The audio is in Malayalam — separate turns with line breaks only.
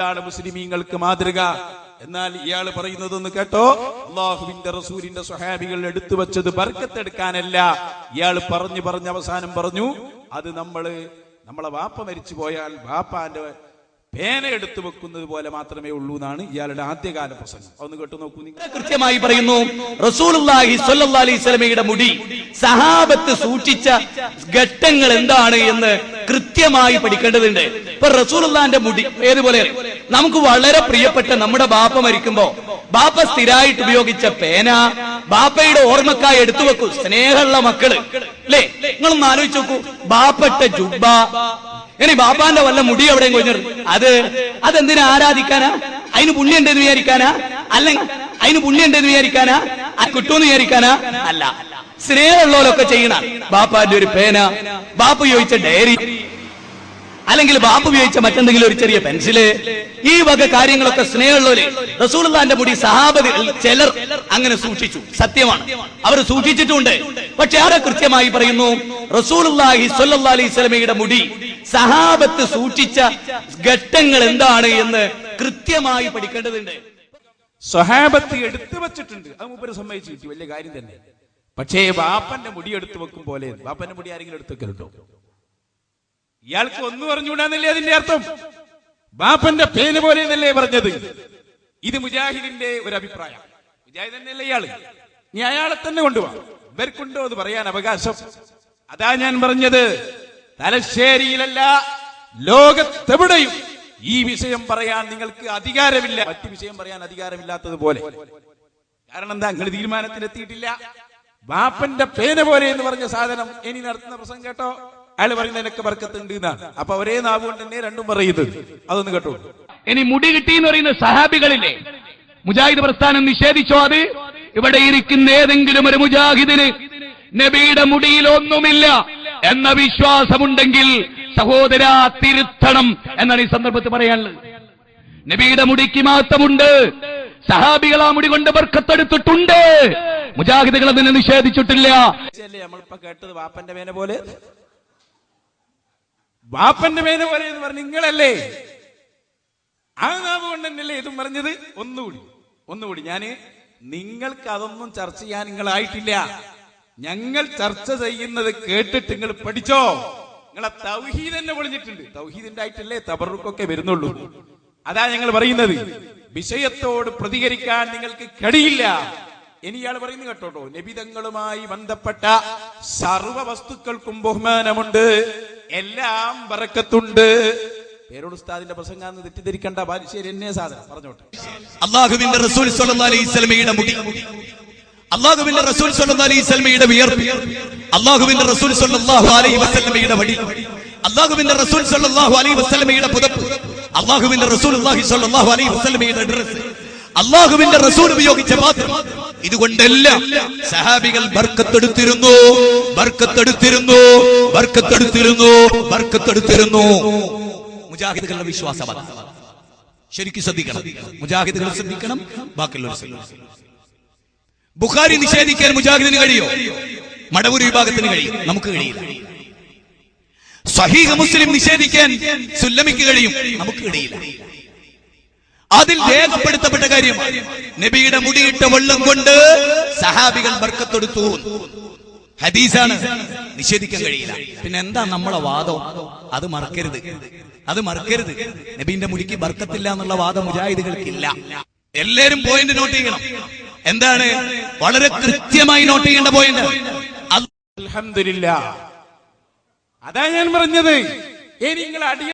ഇതാണ് മുസ്ലിമീങ്ങൾക്ക് മാതൃക? എന്നാൽ ഇയാൾ പറയുന്നതൊന്ന് കേട്ടോ. അള്ളാഹുവിന്റെ റസൂലിന്റെ സ്വഹാബികൾ എടുത്തു വെച്ചത് ബർക്കത്തെടുക്കാനല്ല. ഇയാൾ പറഞ്ഞു പറഞ്ഞ് അവസാനം പറഞ്ഞു അത് നമ്മൾ നമ്മളെ വാപ്പ മരിച്ചു പോയാൽ വാപ്പാന്റെ പേന എടുത്തു വെക്കുന്നത് പോലെ മാത്രമേ ഉള്ളൂ എന്നാണ് ഇയാളുടെ ആദ്യകാല പ്രസംഗം. അതൊന്ന് കേട്ടു നോക്കൂ
കൃത്യമായി പറയുന്നു റസൂലുള്ളാഹി സ്വല്ലല്ലാഹി അലൈഹി വസല്ലമയുടെ മുടി സഹാബത്ത് സൂക്ഷിച്ച ഘട്ടങ്ങൾ എന്താണ് എന്ന് കൃത്യമായി പഠിക്കേണ്ടതുണ്ട്. ഇപ്പൊ റസൂലുള്ളാന്റെ മുടി ഏതുപോലെ? നമുക്ക് വളരെ പ്രിയപ്പെട്ട നമ്മുടെ ബാപ്പ മരിക്കുമ്പോ ബാപ്പ സ്ഥിരമായിട്ട് ഉപയോഗിച്ച പേന ബാപ്പയുടെ ഓർമ്മക്കായി എടുത്തു വെക്കൂ. സ്നേഹമുള്ള മക്കൾ. അല്ലേ? നിങ്ങളൊന്ന് ആലോചിച്ച് നോക്കൂ. ബാപ്പട്ട ജുബ്ബ ഇനി ബാപ്പാന്റെ വല്ല മുടി എവിടെയും കൊഞ്ഞു അത് അതെന്തിനാ ആരാധിക്കാനാ? അതിന് പുണ്യം ഉണ്ടെന്ന് വിചാരിക്കാനാ? അല്ലെങ്കിൽ അതിന് പുണ്യം ഉണ്ടെന്ന് വിചാരിക്കാനാ? അത് കിട്ടുമെന്ന് വിചാരിക്കാനാ? അല്ല. സ്നേഹമുള്ളവരൊക്കെ ചെയ്യണ. ബാപ്പാന്റെ ഒരു പേന. ബാപ്പ ചോദിച്ച ഡയറി. അല്ലെങ്കിൽ ബാപ്പ് ഉപയോഗിച്ച മറ്റെന്തെങ്കിലും ഒരു ചെറിയ പെൻസിൽ. ഈ വക കാര്യങ്ങളൊക്കെ സ്നേഹമുള്ളവര്. റസൂലുള്ളാന്റെ മുടി സഹാബതി ചിലർ അങ്ങനെ സൂക്ഷിച്ചു. സത്യമാണ്. അവർ സൂക്ഷിച്ചിട്ടുണ്ട്. പക്ഷെ ആരെ കൃത്യമായി പറയുന്നു സ്വല്ലല്ലാഹി അലൈഹി സ്വലമയുടെ മുടി സഹാബത്ത് സൂക്ഷിച്ച ഘട്ടങ്ങൾ എന്താണ് എന്ന് കൃത്യമായി പഠിക്കേണ്ടതുണ്ട്.
സഹാബത്ത് എടുത്തു വെച്ചിട്ടുണ്ട്. അത് മുമ്പ് സമ്മതിച്ചു കിട്ടി. വലിയ കാര്യം തന്നെ. പക്ഷേ ബാപ്പന്റെ മുടി എടുത്തു വെക്കും പോലെ ബാപ്പന്റെ മുടി ആരെങ്കിലും എടുത്തു വെക്കലുണ്ടോ? ഇയാൾക്ക് ഒന്നും അറിഞ്ഞുകൂടാന്നല്ലേ അതിന്റെ അർത്ഥം? ബാപ്പന്റെ പേര് പോലെ എന്നല്ലേ പറഞ്ഞത്? ഇത് മുജാഹിദിന്റെ ഒരു അഭിപ്രായം. മുജാഹിദ് തന്നെയല്ലേ ഇയാൾ? നീ അയാളെ തന്നെ കൊണ്ടുപോകാം ഇവർക്കുണ്ടോ എന്ന് പറയാൻ അവകാശം. അതാ ഞാൻ പറഞ്ഞത്. തലശ്ശേരിയിലല്ല ലോകത്തെവിടെയും ഈ വിഷയം പറയാൻ നിങ്ങൾക്ക് അധികാരമില്ല. മറ്റു വിഷയം പറയാൻ അധികാരമില്ലാത്തതുപോലെ. കാരണം എന്താ? നിങ്ങൾ തീരുമാനത്തിലെത്തിയിട്ടില്ല. ബാപ്പന്റെ പേന പോലെ എന്ന് പറഞ്ഞ സാധനം ഇനി നടത്തുന്ന പ്രസംഗം കേട്ടോ. അയാൾ എനിക്ക് വർക്കത്തുണ്ട് എന്നാണ്. അപ്പൊ ഒരേ നാവ് കൊണ്ട് തന്നെ രണ്ടും പറയുന്നത്. അതൊന്ന് കേട്ടോ.
ഇനി മുടി കിട്ടി എന്ന് പറയുന്ന സഹാബികളില്ലേ മുജാഹിദ് പ്രസ്ഥാനം നിഷേധിച്ചോ അത്? ഇവിടെ ഇരിക്കുന്ന ഏതെങ്കിലും ഒരു മുജാഹിദിന് നബിയുടെ മുടിയിൽ ഒന്നുമില്ല. എന്ന വിശ്വാസമുണ്ടെങ്കിൽ സഹോദര തിരുത്തണം എന്നാണ് ഈ സന്ദർഭത്തിൽ പറയാനുള്ളത്. നബിയുടെ മുടിക്ക് മാത്രമുണ്ട്. സഹാബികൾ ആ മുടി കൊണ്ട് ബർക്കത്തെടുത്തിട്ടുണ്ട് മുജാഹിദുകൾ അതിനെ നിഷേധിച്ചിട്ടില്ല.
കേട്ടത് വാപ്പന്റെ മേനെ പോലെ? വാപ്പന്റെ മേനെ പോലെ എന്ന് പറഞ്ഞു നിങ്ങളല്ലേ? ആ നാവ് കൊണ്ട് തന്നെയല്ലേ ഇതും പറഞ്ഞത്? ഒന്നുകൂടി ഒന്നുകൂടി. ഞാൻ നിങ്ങൾക്ക് അതൊന്നും ചർച്ച ചെയ്യാൻ നിങ്ങളായിട്ടില്ല. ഞങ്ങൾ ചർച്ച ചെയ്യുന്നത് കേട്ടിട്ട് നിങ്ങൾ പഠിച്ചോ? നിങ്ങളെ തൗഹീദ് തന്നെ പൊളിഞ്ഞിട്ടുണ്ട്. തൗഹീദിന്റെ ആയിട്ടല്ലേ തബറുക്കൊക്കെ വരുന്നുള്ളൂ. അതാ ഞങ്ങൾ പറയുന്നത്. വിഷയത്തോട് പ്രതികരിക്കാൻ നിങ്ങൾക്ക് കഴിയില്ല ഇനി ഇയാൾ പറയുന്നത് കേട്ടോട്ടോ. നബിതങ്ങളുമായി ബന്ധപ്പെട്ട സർവ വസ്തുക്കൾക്കും ബഹുമാനമുണ്ട്. എല്ലാം വറക്കത്തുണ്ട് പേരോട് ഉസ്താദിന്റെ തെറ്റിദ്ധരിക്കണ്ട ബാലുശ്ശേരി എന്നെ സാധനം. പറഞ്ഞോട്ടെ.
അള്ളാഹുവിന്റെ റസൂൽ അലൈഹി മുടി. അള്ളാഹുവിന്റെ റസൂൽ അലൈഹി വസല്ലമയുടെ വിയർപ്പ്. അള്ളാഹുവിന്റെ റസൂൽ സല്ലല്ലാഹു അലൈഹി വസല്ലമയുടെ വടി. അള്ളാഹുവിന്റെ റസൂൽ സല്ലല്ലാഹു അലൈഹി വസല്ലമയുടെ പുതപ്പ്. അള്ളാഹുവിന്റെ റസൂൽ സല്ലല്ലാഹു അലൈഹി വസല്ലമയുടെ ഡ്രസ് അള്ളാഹുവിന്റെ റസൂൽ ഉപയോഗിച്ച പാത്രം. ഇതുകൊണ്ടെല്ലാം സഹാബികൾ ബർക്കത്തെടുത്തിരുന്നു. ബർക്കത്തെടുത്തിരുന്നു. ബർക്കത്തെടുത്തിരുന്നു. ബർക്കത്തെടുത്തിരുന്നു. മുജാഹിദുകളുടെ വിശ്വാസമാണ് ശരിക്കും ശ്രദ്ധിക്കണം. മുജാഹിദുകൾ ശ്രദ്ധിക്കണം. ബാക്കിയുള്ളവർ ശ്രദ്ധിക്കണം. ബുഖാരി നിഷേധിക്കാൻ മുജാഹിദിന് കഴിയോ? മടവൂർ വിഭാഗത്തിന് കഴിയും. നമുക്ക് കഴിയില്ല. സഹീഹ മുസ്ലിം നിഷേധിക്കാൻ സുല്ലമിക്ക് കഴിയും. നമുക്ക് കഴിയില്ല. അതിൽ രേഖപ്പെടുത്തപ്പെട്ട കാര്യം നബിയുടെ മുടിയിട്ട വെള്ളം കൊണ്ട് സഹാബികൾ ബർക്കത്തെടുത്തു. ഹദീസാണ്. നിഷേധിക്കാൻ കഴിയില്ല. പിന്നെ എന്താ നമ്മളെ വാദം? അത് മറക്കരുത്. അത് മറക്കരുത്. നബീന്റെ മുടിക്ക് ബർക്കത്തില്ല എന്നുള്ള വാദം മുജാഹിദികൾക്കില്ല. എല്ലാരും പോയിന്റ് നോട്ട് ചെയ്യണം. എന്താണ്? വളരെ കൃത്യമായി നോട്ട് ചെയ്യേണ്ട പോയിന്റ്
അതാ ഞാൻ പറഞ്ഞത്. ഇനി നിങ്ങൾ അടിയ